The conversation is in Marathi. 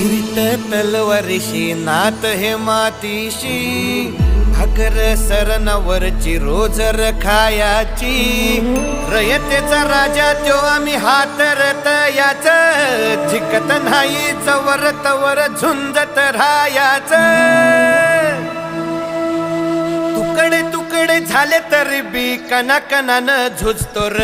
हिरित तलवारीशी नात हे मातीशी. भाकर सरनवरची रोजर रखायाची. रयतेचा राजा त्यो आम्ही हातरत याच. झिकत नाही चवर तवर झुंजत राहायाच. तुकडे तुकडे झाले तरी बी कना कनानं झुजतो र.